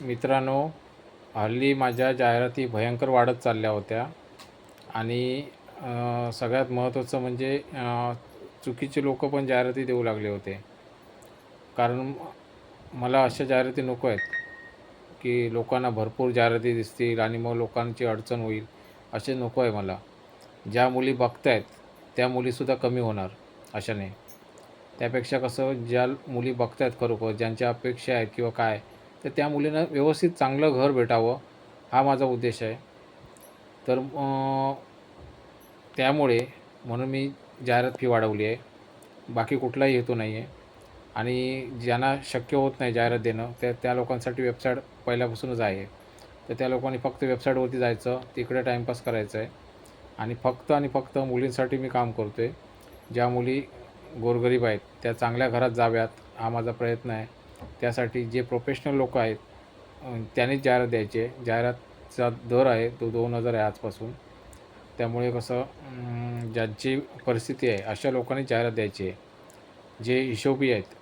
मित्रांनो हल्ली माझ्या जाहिराती भयंकर वाढत चालल्या होत्या. आणि सगळ्यात महत्त्वाचं म्हणजे चुकीचे लोक पण जाहिराती देऊ लागले होते. कारण मला अशा जाहिराती नको आहेत की लोकांना भरपूर जाहिराती दिसतील आणि मग लोकांची अडचण होईल असे नको आहे मला. ज्या मुली बघतायत त्या मुलीसुद्धा कमी होणार अशाने. त्यापेक्षा कसं ज्या मुली बघतायत खरोखर ज्यांच्या अपेक्षा आहेत किंवा काय तर त्या मुलींना व्यवस्थित चांगलं घर भेटावं हा माझा उद्देश आहे. तर त्यामुळे म्हणून मी जाहिरात फी वाढवली आहे. बाकी कुठलाही हेतू नाही आहे आणि ज्यांना शक्य होत नाही जाहिरात देणं त्या त्या लोकांसाठी वेबसाईट पहिल्यापासूनच आहे. तर त्या लोकांनी फक्त वेबसाईटवरती जायचं तिकडे टाईमपास करायचं आहे. आणि फक्त आणि फक्त मुलींसाठी मी काम करतो आहे ज्या मुली गोरगरीब आहेत त्या चांगल्या घरात जाव्यात हा माझा प्रयत्न आहे. त्यासाठी जे प्रोफेशनल लोक आहेत त्यांनीच जाहिरात द्यायची आहे. जाहिरातचा दर आहे तो दोन हजार आहे आजपासून. त्यामुळे कसं ज्यांची परिस्थिती आहे अशा लोकांनी जाहिरात द्यायची आहे. जे हिशोबी आहेत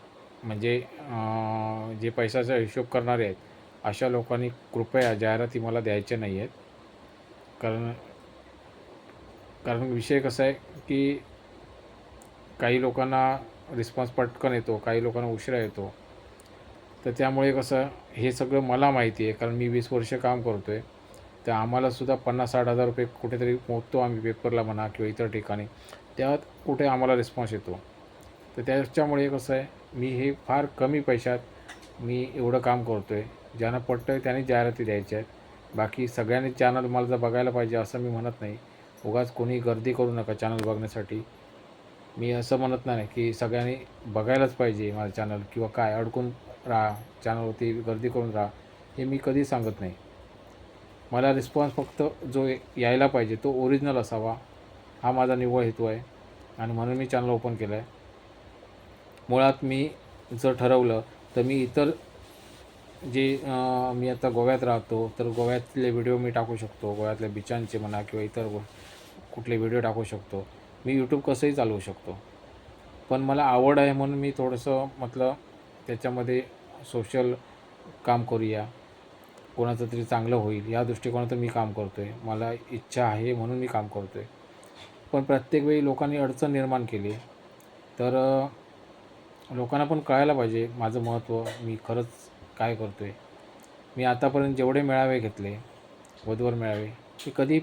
म्हणजे जे पैशाचा हिशोब करणारे आहेत अशा लोकांनी कृपया जाहिराती मला द्यायच्या नाही आहेत. कारण कारण विषय कसा आहे की काही लोकांना रिस्पॉन्स पटकन येतो काही लोकांना उशिरा येतो. तर त्यामुळे कसं हे सगळं मला माहिती आहे कारण मी वीस वर्ष काम करतो आहे तर आम्हालासुद्धा पन्नास साठ हजार रुपये कुठेतरी मोजतो आम्ही पेपरला म्हणा किंवा इतर ठिकाणी. त्यात कुठे आम्हाला रिस्पॉन्स येतो. तर त्याच्यामुळे कसं आहे मी हे फार कमी पैशात मी एवढं काम करतो आहे ज्यांना पटतं आहे त्यांनी जाहिराती द्यायच्या आहेत. बाकी सगळ्यांनी चॅनल मला जर बघायला पाहिजे असं मी म्हणत नाही. उगाच कोणी गर्दी करू नका चॅनल बघण्यासाठी. मी असं म्हणत नाही की सगळ्यांनी बघायलाच पाहिजे माझं चॅनल किंवा काय अडकून राहा चॅनलवरती गर्दी करून राहा हे मी कधी सांगत नाही. मला रिस्पॉन्स फक्त जो यायला पाहिजे तो ओरिजिनल असावा. हा माझा निव्वळ हेतू आहे आणि म्हणून मी चॅनल ओपन केलं आहे मुळात मी जर ठरवलं तर मी इतर जे मी आता गोव्यात राहतो तर गोव्यातले व्हिडिओ मी टाकू शकतो गोव्यातल्या बिचांचे म्हणा किंवा इतर कुठले व्हिडिओ टाकू शकतो. मी यूट्यूब कसंही चालवू शकतो. पण मला आवड आहे म्हणून मी थोडंसं म्हटलं त्याच्यामध्ये सोशल काम करूया. कोणाचं तरी चांगलं होईल या दृष्टिकोनातून मी काम करतो आहे मला इच्छा आहे म्हणून मी काम करतो आहे पण प्रत्येक वेळी लोकांनी अडचण निर्माण केली. तर लोकांना पण कळायला पाहिजे माझं महत्त्व मी खरंच काय करतो आहे मी आतापर्यंत जेवढे मेळावे घेतले वधूवर मेळावे ते कधी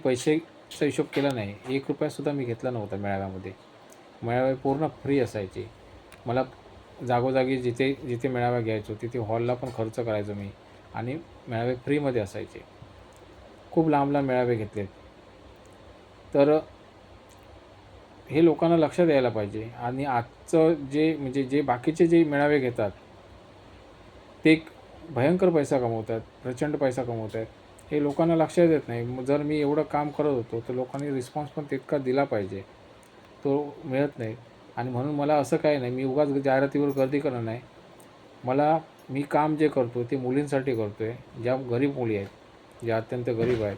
पैसेचा हिशोब केला नाही. एक रुपयासुद्धा मी घेतला नव्हता मेळाव्यामध्ये. मेळावे पूर्ण फ्री असायचे. मला जागोजागी जिथे जिथे मेळावा घ्यायचो तिथे हॉलला पण खर्च करायचो मी. आणि मेळावे फ्रीमध्ये असायचे. खूप लांब लांब मेळावे घेतले तर हे लोकांना लक्षात यायला पाहिजे. आणि आजचं जे म्हणजे जे बाकीचे जे मेळावे घेतात ते भयंकर पैसा कमवतात प्रचंड पैसा कमवत आहेत हे लोकांना लक्षात येत नाही. जर मी एवढं काम करत होतो तर लोकांनी रिस्पॉन्स पण तितका दिला पाहिजे. तो मिळत नाही. आणि म्हणून मला असं काही नाही. मी उगाच जाहिरातीवर गर्दी करणार नाही. मला मी काम जे करतो ते मुलींसाठी करतो आहे ज्या गरीब मुली आहेत ज्या अत्यंत गरीब आहेत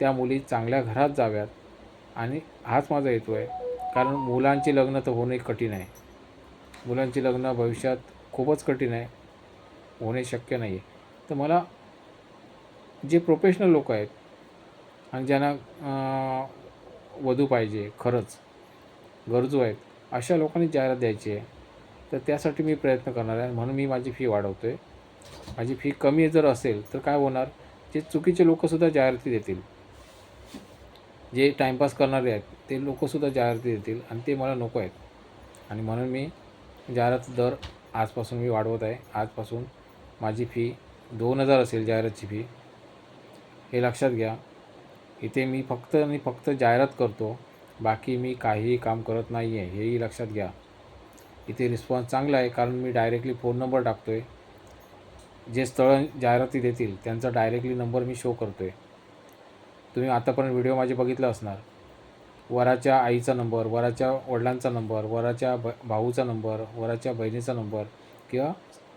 त्या मुली चांगल्या घरात जाव्यात. आणि हाच माझा हेतू आहे. कारण मुलांची लग्न तर होणे कठीण आहे. मुलांची लग्न भविष्यात खूपच कठीण आहे. होणे शक्य नाही आहे तर मला जे प्रोफेशनल लोक आहेत आणि ज्यांना वधू पाहिजे खरंच गरजू आहेत अशा लोकांनी जाहिरात द्यायची आहे. तर त्यासाठी मी प्रयत्न करणार आहे म्हणून मी माझी फी वाढवतो आहे माझी फी कमी जर असेल तर काय होणार? जे चुकीचे लोकंसुद्धा जाहिराती देतील. जे टाईमपास करणारे आहेत ते लोकंसुद्धा जाहिराती देतील आणि ते मला नको आहेत. आणि म्हणून मी जाहिरात दर आजपासून मी वाढवत आहे. आजपासून माझी फी दोन हजार असेल जाहिरातची फी हे लक्षात घ्या. इथे मी फक्त आणि फक्त जाहिरात करतो. बाकी मी काहीही काम करत नाही आहे हेही लक्षात घ्या. इथे रिस्पॉन्स चांगला आहे कारण मी डायरेक्टली फोन नंबर टाकतो आहे जे स्थळ जाहिराती देतील त्यांचा डायरेक्टली नंबर मी शो करतो आहे तुम्ही आतापर्यंत व्हिडिओ माझे बघितला असणार. वराच्या आईचा नंबर वराच्या वडिलांचा नंबर वराच्या ब भाऊचा नंबर वराच्या बहिणीचा नंबर किंवा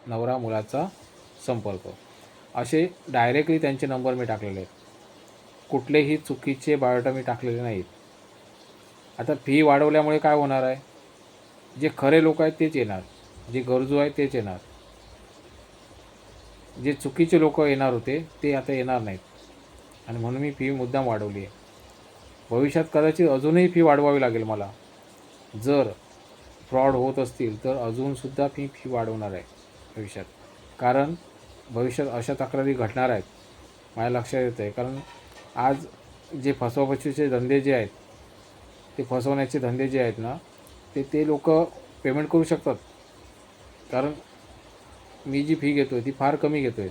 नवरा मुलाचा संपर्क. असे डायरेक्टली त्यांचे नंबर मी टाकलेले आहेत. कुठलेही चुकीचे बायोडा मी टाकलेले नाहीत. आता फी वाढवल्यामुळे काय होणार आहे? जे खरे लोक आहेत तेच येणार. जे गरजू आहेत तेच येणार. जे चुकीचे लोक येणार होते ते आता येणार नाहीत. आणि म्हणून मी फी मुद्दाम वाढवली आहे. भविष्यात कदाचित अजूनही फी वाढवावी लागेल मला. जर फ्रॉड होत असतील तर अजूनसुद्धा फी फी वाढवणार आहे भविष्यात. कारण भविष्यात अशा तक्रारी घडणार आहेत माझ्या लक्षात येतं आहे कारण आज जे फसवाफसवीचे धंदे जे आहेत ते फसवण्याचे धंदे जे आहेत ना ते ते लोक पेमेंट करू शकतात. कारण मी जी फी घेतो आहे ती फार कमी घेतो आहे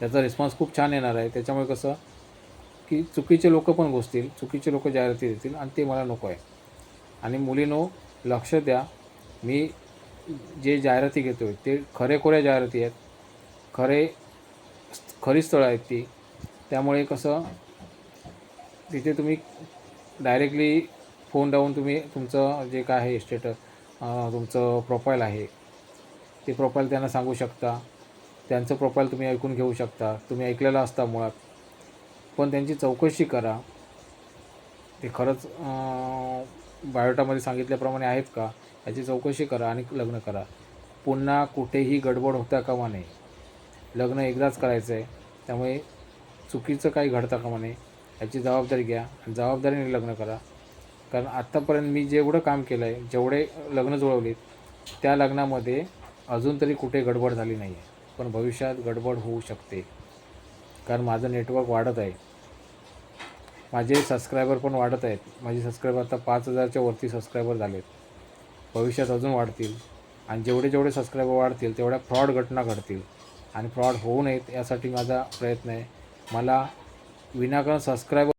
त्याचा रिस्पॉन्स खूप छान येणार आहे. त्याच्यामुळे कसं की चुकीचे लोक पण घुसतील चुकीचे लोक जाहिराती देतील आणि ते मला नको आहे. आणि मुलीनो लक्ष द्या. मी जे जाहिराती घेतो आहे ते खरेखुऱ्या जाहिराती आहेत. खरे खरी स्थळं आहेत ती. त्यामुळे कसं तिथे तुम्ही डायरेक्टली फोन लावून तुम्ही तुमचं जे काय आहे स्टेटस तुमचं प्रोफाईल आहे ते प्रोफाईल त्यांना सांगू शकता. त्यांचं प्रोफाईल तुम्ही ऐकून घेऊ शकता. तुम्ही ऐकलेलं असता मुळात. पण त्यांची चौकशी करा. ते खरंच बायोटामध्ये सांगितल्याप्रमाणे आहेत का? याची चौकशी करा आणि लग्न करा. पुन्हा कुठेही गडबड होता कामा नये. लग्न एकदाच करायचं आहे त्यामुळे चुकीचं काही घडता कामा नये याची जबाबदारी घ्या आणि जबाबदारीने लग्न करा. कारण आत्तापर्यंत मी जेवढं काम केलं आहे जेवढे लग्न जुळवलीत त्या लग्नामध्ये अजून तरी कुठे गडबड झाली नाही आहे पण भविष्यात गडबड होऊ शकते. कारण माझं नेटवर्क वाढत आहे. माझे सबस्क्रायबर पण वाढत आहेत. माझे सबस्क्रायबर आता पाच हजारच्या वरती सबस्क्रायबर झालेत. भविष्यात अजून वाढतील. आणि जेवढे जेवढे सबस्क्रायबर वाढतील तेवढ्या फ्रॉड घटना घडतील. आणि फ्रॉड होऊ नयेत यासाठी माझा प्रयत्न आहे. मला विनाकारण सबस्क्रायबर